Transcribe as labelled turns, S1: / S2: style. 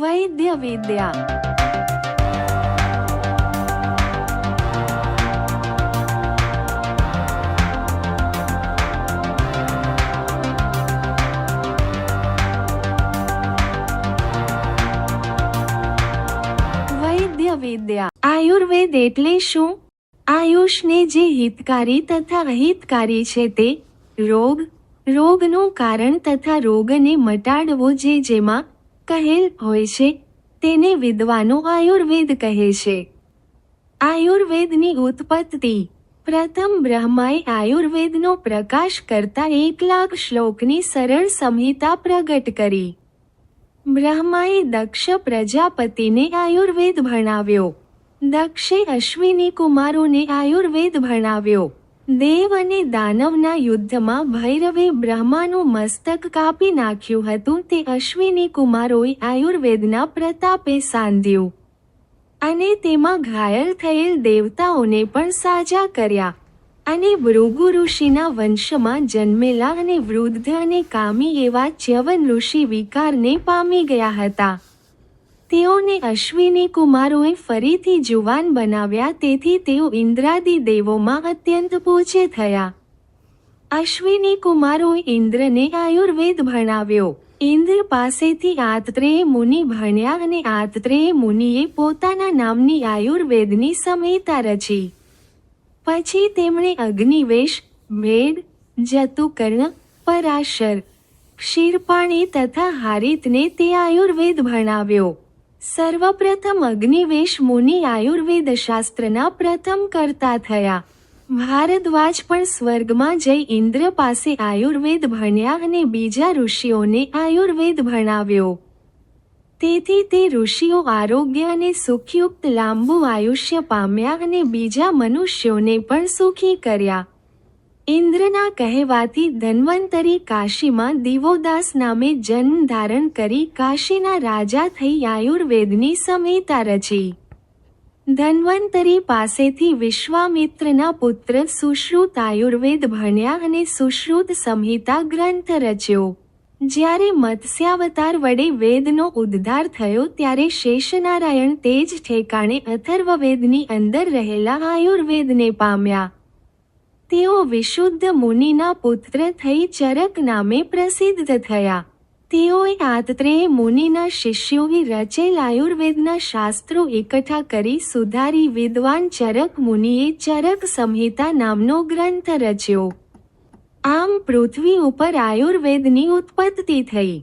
S1: વૈદ્ય વિદ્યા વૈદ્ય આયુર્વેદ એટલે શું આયુષને જે હિતકારી તથા અહિતકારી છે તે રોગ રોગનું કારણ તથા રોગને મટાડવો જે જેમાં કહેલ હોય છે, તેને વિદ્વાનો આયુર્વેદ કહે છે. આયુર્વેદની ઉત્પત્તિ. પ્રથમ બ્રહ્માએ આયુર્વેદનો પ્રકાશ કરતા એક લાખ શ્લોકની સરળ સંહિતા પ્રગટ કરી. બ્રહ્માએ દક્ષ પ્રજાપતિને આયુર્વેદ ભણાવ્યો. દક્ષે અશ્વિની કુમારોને આયુર્વેદ ભણાવ્યો. દેવ અને દાનવના યુદ્ધમાં ભૈરવે બ્રહ્માનું મસ્તક કાપી નાખ્યું હતું. તે અશ્વિની કુમારોએ આયુર્વેદના પ્રતાપે સાંધ્યું અને તેમાં ઘાયલ થયેલ દેવતાઓને પણ સાજા કર્યા અને ભૃગુ ઋષિના વંશમાં જન્મેલા અને વૃદ્ધ અને કામી એવા ચ્યવન ઋષિ વિકારને પામી ગયા હતા. તેઓને અશ્વિની કુમારોએ ફરીથી જુવાન બનાવ્યા, તેથી તેઓ ઇન્દ્રાદિ દેવોમાં અત્યંત પૂજ્ય થયા. અશ્વિની કુમારોએ ઇન્દ્રને આયુર્વેદ ભણાવ્યો. ઇન્દ્ર પાસેથી આત્રેય મુનિ ભણ્યા અને આત્રેય મુનિએ પોતાના નામની આયુર્વેદની સંહિતા રચી. પછી તેમણે અગ્નિવેશ ભેદ જતુકર્ણ, પરાશર, ક્ષીરપાણી તથા હારિતને તે આયુર્વેદ ભણાવ્યો. સર્વપ્રથમ અગ્નિવેશ મુનિ આયુર્વેદ શાસ્ત્રના પ્રથમ કરતા થયા. ભારદ્વાજ પણ સ્વર્ગમાં જઈ ઇન્દ્ર પાસે આયુર્વેદ ભણ્યા અને બીજા ઋષિઓને આયુર્વેદ ભણાવ્યો. તેથી તે ઋષિઓ આરોગ્ય અને સુખયુક્ત લાંબુ આયુષ્ય પામ્યા અને બીજા મનુષ્યોને પણ સુખી કર્યા. ઇન્દ્રના કહેવાથી ધન્વંતરી કાશીમાં દિવોદાસ નામે જન્મ ધારણ કરી કાશીના રાજા થઈ આયુર્વેદની સંહિતા રચી. ધન્વંતરી પાસેથી વિશ્વામિત્રના પુત્ર સુશ્રુત આયુર્વેદ ભણ્યા અને સુશ્રુત સંહિતા ગ્રંથ રચ્યો. જ્યારે મત્સ્યાવતાર વડે વેદનો ઉદ્ધાર થયો ત્યારે શેષનારાયણ તે જ ઠેકાણે અથર્વવેદની અંદર રહેલા આયુર્વેદને પામ્યા. તેઓ વિશુદ્ધ મુનિના પુત્ર થઈ ચરક નામે પ્રસિદ્ધ થયા. તેઓએ આત્રેય મુનિના શિષ્યોએ રચેલ આયુર્વેદના શાસ્ત્રો એકઠા કરી સુધારી વિદ્વાન ચરક મુનિએ ચરક સંહિતા નામનો ગ્રંથ રચ્યો. આમ પૃથ્વી ઉપર આયુર્વેદની ઉત્પત્તિ થઈ.